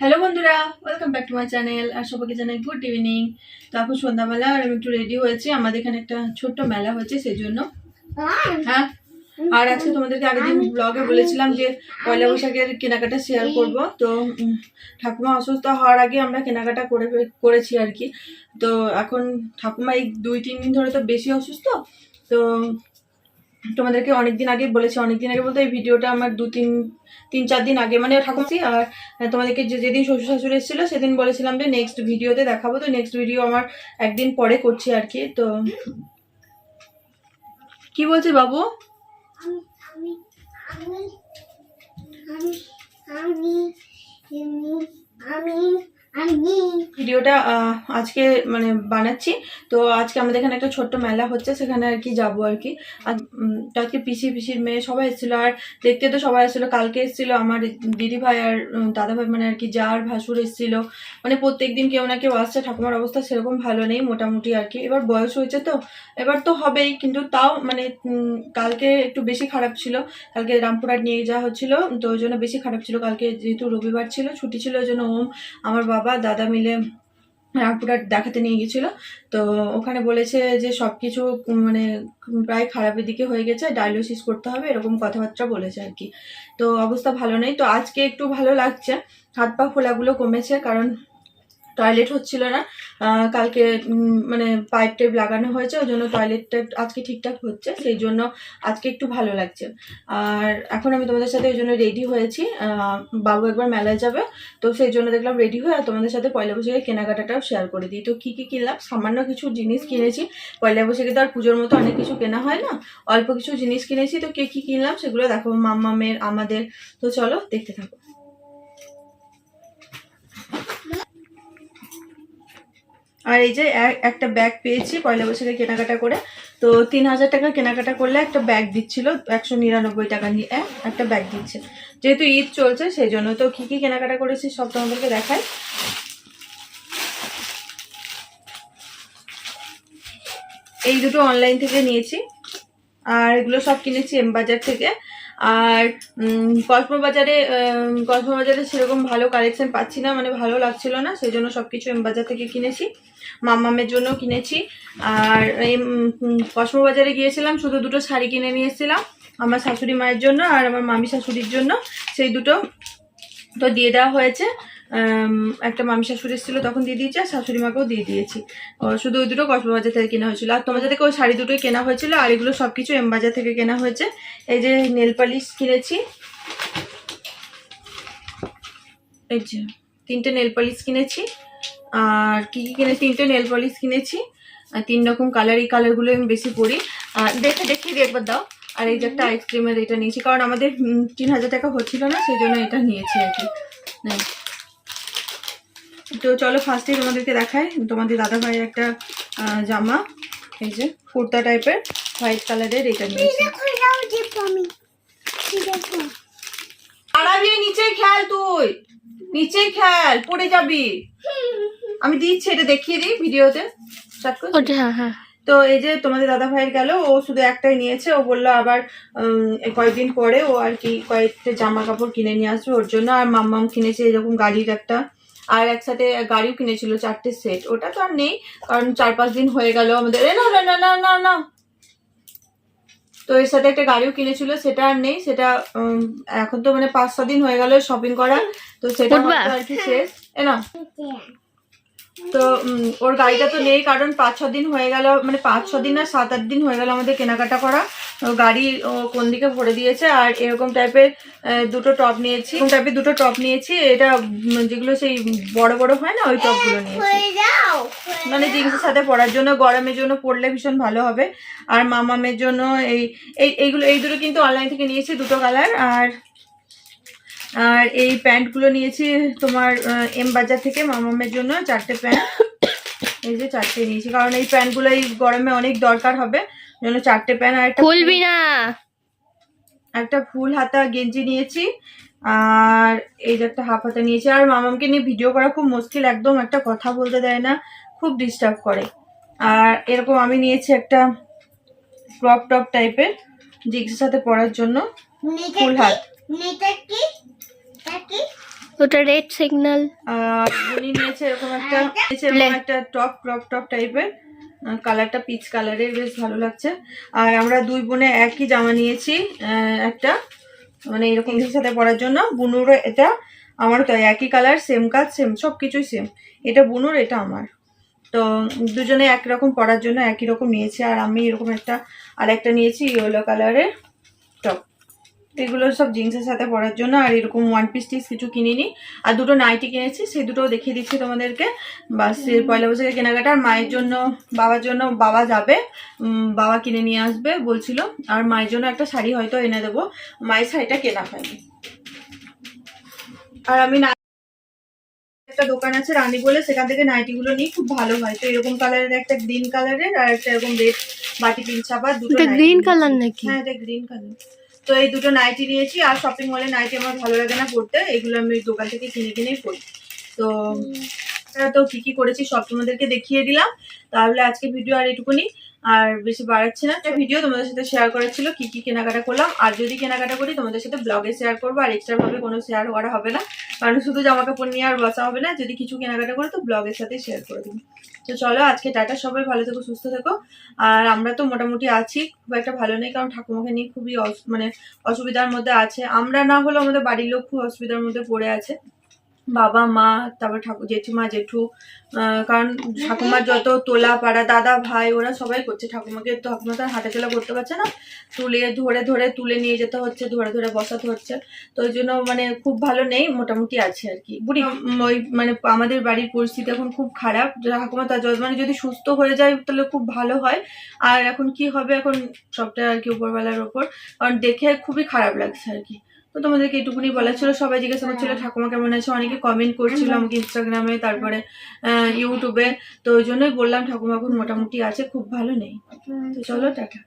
Hello বন্ধুরা welcome back to my channel আর সবাইকে জানাই গুড ইভিনিং তো এখন সন্ধ্যাবেলা আর আমি একটু রেডি হয়েছি। আমাদের এখানে একটা ছোট্ট মেলা হয়েছে সেই জন্য হ্যাঁ? আর আজকে তোমাদেরকে আগের দিন ব্লগে বলেছিলাম যে পয়লা বৈশাখের কেনাকাটা শেয়ার করব। তো ঠাকুমা অসুস্থ হওয়ার আগে আমরা কেনাকাটা করে করেছি আর কি। তো এখন ঠাকুমা এই দুই তিন দিন ধরে তো বেশি অসুস্থ। তো তোমাদেরকে অনেকদিন আগে বলেছি, অনেকদিন আগে বলতে এই ভিডিওটা আমার দু, তিন তিন, চার দিন আগে। মানে ঠাকুমাছি আর তোমাদেরকে যে, যেদিন শ্বশুর শাশুড়ি এসেছিল, সেদিন বলেছিলাম যে নেক্সট ভিডিওতে দেখাবো। তো নেক্সট ভিডিও আমার একদিন পরে করছি আর কি। তো কি বলছে বাবু? আমি আমি আমি ভিডিওটা আজকে মানে বানাচ্ছি। তো আজকে আমাদের এখানে একটা ছোট্ট মেলা হচ্ছে, সেখানে আর কি যাব আর কি। আজকে পিসি, পিসির মেয়ে সবাই এসেছিল, আর দেখতে তো সবাই এসেছিল। কালকে এসেছিল আমার দিদি ভাই আর দাদা ভাই মানে আর কি, যার ভাসুর এসেছিল। মানে প্রত্যেক দিন কেউ না কেউ আসছে, ঠাকুমার অবস্থা সেরকম ভালো নেই মোটামুটি আর কি। এবার বয়স হয়েছে তো, এবার তো হবেই, কিন্তু তাও মানে কালকে একটু বেশি খারাপ ছিল। কালকে রামপুরহাট নিয়ে যাওয়া হচ্ছিল, তো ওই জন্য বেশি খারাপ ছিল। কালকে যেহেতু রবিবার ছিল, ছুটি ছিল, ওই জন্য ওম, আমার বাবা দাদা মিলে রামপুরহাট দেখাতে নিয়ে গেছিল তো ওখানে বলেছে যে সব কিছু মানে প্রায় খারাপের দিকে হয়ে গেছে ডায়ালিসিস করতে হবে, এরকম কথাবার্তা বলেছে আর কি। তো অবস্থা ভালো নেই। তো আজকে একটু ভালো লাগছে। হাত পা ফোলাগুলো কমেছে কারণ টয়লেট হচ্ছিল না। কালকে মানে পাইপ টাইপ লাগানো হয়েছে, ওই জন্য টয়লেটটা আজকে ঠিকঠাক হচ্ছে, সেই জন্য আজকে একটু ভালো লাগছে। আর এখন আমি তোমাদের সাথে ওই জন্য রেডি হয়েছি। বাবু একবার মেলায় যাবে, তো সেই জন্য দেখলাম রেডি হয়ে আর তোমাদের সাথে পয়লা বৈশাখে কেনাকাটাটাও শেয়ার করে দিই। তো কী কী কিনলাম? সামান্য কিছু জিনিস কিনেছি। পয়লা বৈশাখে তো আর পুজোর মতো অনেক কিছু কেনা হয় না। অল্প কিছু জিনিস কিনেছি, তো কে কী কিনলাম সেগুলো দেখো, মাম্মামের, আমাদের। তো চলো, দেখতে থাকো। আর এই যে এক- একটা ব্যাগ পেয়েছি পয়লা বৈশাখে কেনাকাটা করে। তো তিন হাজার টাকা কেনাকাটা করলে একটা ব্যাগ দিচ্ছিল, একশো নিরানব্বই টাকা নিয়ে একটা ব্যাগ দিচ্ছে। যেহেতু ঈদ চলছে, সেই জন্য তো কী কী কেনাকাটা করেছি সব তোমাদেরকে দেখাই। এই দুটো অনলাইন থেকে নিয়েছি। আর এগুলো সব কিনেছি এম বাজার থেকে। আর কসমোবাজারে কসমোবাজারে সেরকম ভালো কালেকশান পাচ্ছি না মানে ভালো লাগছিল না সেই জন্য সব কিছু এমবাজার থেকে কিনেছি, মামামের জন্য কিনেছি। আর এই কসমোবাজারে গিয়েছিলাম, শুধু দুটো শাড়ি কিনে নিয়েছিলাম আমার শাশুড়ি মায়ের জন্য আর আমার মামি শাশুড়ির জন্য, সেই দুটো তো দিয়ে দেওয়া হয়েছে। একটা মামি শাশুড়ি এসেছিল, তখন দিয়ে দিয়েছে আর শাশুড়ি মাকেও দিয়ে দিয়েছি। শুধু ওই দুটো কসমোবাজার থেকে কেনা হয়েছিল। আর তোমাদের থেকে ওই শাড়ি দুটোই কেনা হয়েছিল, আর এগুলো সব কিছু এম বাজার থেকে কেনা হয়েছে। এই যে নেল পালিশ কিনেছি। এই যে তিনটে নেল পালিশ কিনেছি। আর কি কি কিনে তিনটে নেল পালিশ কিনেছি। তিন রকম কালার এই কালারগুলো আমি বেশি পরি। দেখে, দেখিয়ে দিই একবার, দাও। আর এই যে একটা আইসক্রিমের এটা নিয়েছি। কারণ আমাদের তিন হাজার টাকা হচ্ছিল না, সেই জন্য এটা নিয়েছি আর কি। নাও। তো চলো ফার্স্টে তোমাদেরকে দেখাই। তোমাদের দাদা ভাইয়ের একটা জামা এই যে কুর্তা টাইপের হোয়াইট কালারের এটা নিয়েছি। দাঁড়াবি নিচেই খেয়াল তুই। নিচেই খেয়াল পড়ে যাবি। আমি দিচ্ছি এটা দেখিয়ে দিই ভিডিওতে। হ্যাঁ হ্যাঁ। তো এই যে তোমাদের দাদা ভাইয়ের গেল ও শুধু একটাই নিয়েছে ও বলল আবার এই কয়েকদিন পরে ও আর কি কয়েকটা জামা কাপড় কিনে নিয়ে আসবে ওর জন্য। আর মাম্মাম কিনেছে এরকম গাড়ির একটা। আর একসাথে গাড়িও কিনেছিল চারটে সেট ওটা তো আর নেই কারণ চার পাঁচ দিন হয়ে গেল আমাদের। এ না না না না না না। তো এর সাথে একটা গাড়িও কিনেছিল সেটা আর নেই সেটা উম, এখন তো মানে পাঁচ ছ দিন হয়ে গেল শপিং করা তো সেটা? আর কি শেষ। এ না। তো ওর গাড়িটা তো নেই, কারণ পাঁচ ছ দিন হয়ে গেল মানে পাঁচ ছ দিন না সাত আট দিন হয়ে গেল আমাদের কেনাকাটা করা। গাড়ি কোন দিকে ভরে দিয়েছে, আর এরকম টাইপের দুটো টপ নিয়েছি। এরকম টাইপের দুটো টপ নিয়েছি, এটা যেগুলো সেই বড় বড় হয় না, ওই টপগুলো নিয়েছি। মানে জিন্সের সাথে পরার জন্য, গরমের জন্য পরলে ভীষণ ভালো হবে। আর মামামের জন্য এই এইগুলো, এই দুটো কিন্তু অনলাইন থেকে নিয়েছি, দুটো কালার আর আর এই প্যান্টগুলো নিয়েছি তোমার এম বাজার থেকে মামামের জন্য চারটে প্যান্ট। এই যে চারটে নিয়েছি কারণ এই প্যান্টগুলো এই গরমে অনেক দরকার হবে জন্য চারটে প্যান্ট আর একটা খুলবি না। একটা ফুল হাতা গেঞ্জি নিয়েছি আর এই যে একটা হাফ হাতা নিয়েছি। আর মামামকে নিয়ে ভিডিও করা খুব মুশকিল একদম একটা কথা বলতে দেয় না খুব ডিস্টার্ব করে। আর এরকম আমি নিয়েছি একটা ক্রপ টপ টাইপের জিন্সের সাথে পরার জন্য ফুল হাত। ওটা রেড সিগন্যাল আর বুনি নিয়েছে এরকম একটা নিয়েছে এরকম একটা টপ ক্রপ টপ টাইপের কালারটা পিচ কালারের বেশ ভালো লাগছে। আর আমরা দুই বোনে একই জামা নিয়েছি একটা। মানে এরকম সাথে পরার জন্য। বুনুরও এটা আমারও তাই একই কালার সেম কাজ সেম সব কিছুই সেম এটা বুনুর এটা আমার। তো দুজনে একরকম পরার জন্য একই রকম নিয়েছি। আর আমি এরকম একটা আর একটা নিয়েছি ইয়েলো কালারের টপ এগুলো সব জিন্সের সাথে পরার জন্য আর এরকম ওয়ান পিস টিস কিছু কিনিনি। আর দুটো নাইটি কিনেছি সেই দুটো দেখিয়ে দিচ্ছি তোমাদেরকে। বাস পয়লা বৈশাখে কেনাকাটা আর মায়ের জন্য বাবার জন্য বাবা যাবে বাবা কিনে নিয়ে আসবে বলছিল। আর মায়ের জন্য একটা শাড়ি হয়তো এনে দেবো। মায়ের শাড়িটা কেনা হয়নি। আর আমি না একটা দোকান আছে রানী বলে সেখান থেকে নাইটিগুলো নিই খুব ভালো হয়। তো এরকম কালারের একটা গ্রিন কালারের আর একটা এরকম রেড বাটি পিন ছাপা দুটো গ্রিন কালার নাকি? হ্যাঁ এটা গ্রিন কালার তো এই দুটো নাইটি নিয়েছি আর শপিং মলে নাইটি আমার ভালো লাগে না পড়তে এগুলো আমি দোকান থেকে কিনে কিনেই পড়ি। তো তো কি কি করেছি সব তোমাদেরকে দেখিয়ে দিলাম। তাহলে আজকে ভিডিও আর এটুকুনি। আর বেশি বাড়াচ্ছি না। একটা ভিডিও তোমাদের সাথে শেয়ার করেছিল কি কি কেনাকাটা করলাম। আর যদি কেনাকাটা করি, তোমাদের সাথে ব্লগে শেয়ার করব, আর এক্সট্রা ভাবে কোনো শেয়ার করা হবে না। কারণ শুধু জামা কাপড় নিয়ে আর বসা হবে না, যদি কিছু কেনাকাটা করি তো ব্লগের সাথে শেয়ার করে দেবো। তো চলো, আজকে টাটা সবাই, ভালো থেকো, সুস্থ থেকো। আর আমরা তো মোটামুটি আছি, খুব একটা ভালো নেই, কারণ ঠাকুমাকে নিয়ে খুবই মানে অসুবিধার মধ্যে আছে। আমরা না হলেও আমাদের বাড়ির লোক খুব অসুবিধার মধ্যে পড়ে আছে। বাবা মা তারপর ঠাকুর জেঠিমা জেঠু কারণ ঠাকুমার যত তোলা পাড়া দাদা ভাই ওরা সবাই করছে। ঠাকুমাকে তো ঠাকুমা তো আর হাঁটাচলা করতে পারছে না। তুলে ধরে ধরে তুলে নিয়ে যেতে হচ্ছে ধরে ধরে বসাতে হচ্ছে। তো ওই জন্য মানে খুব ভালো নেই মোটামুটি আছে আর কি। বুড়ি ওই মানে আমাদের বাড়ির পরিস্থিতি এখন খুব খারাপ। ঠাকুমা তার যত- মানে যদি সুস্থ হয়ে যায় তাহলে খুব ভালো হয়। আর এখন কি হবে এখন সবটা আর কি উপরবেলার ওপর। কারণ দেখে খুবই খারাপ লাগছে আর কি। তো তোমাদেরকে এটুকুনি বলা ছিল। সবাই জিজ্ঞাসা করছিল ঠাকুমা কেমন আছে? অনেকে কমেন্ট করছিল আমাকে ইনস্টাগ্রামে তারপরে আহ, ইউটিউবে তো ওই জন্যই বললাম ঠাকুমা এখন মোটামুটি আছে খুব ভালো নেই। তো চলো টাটা।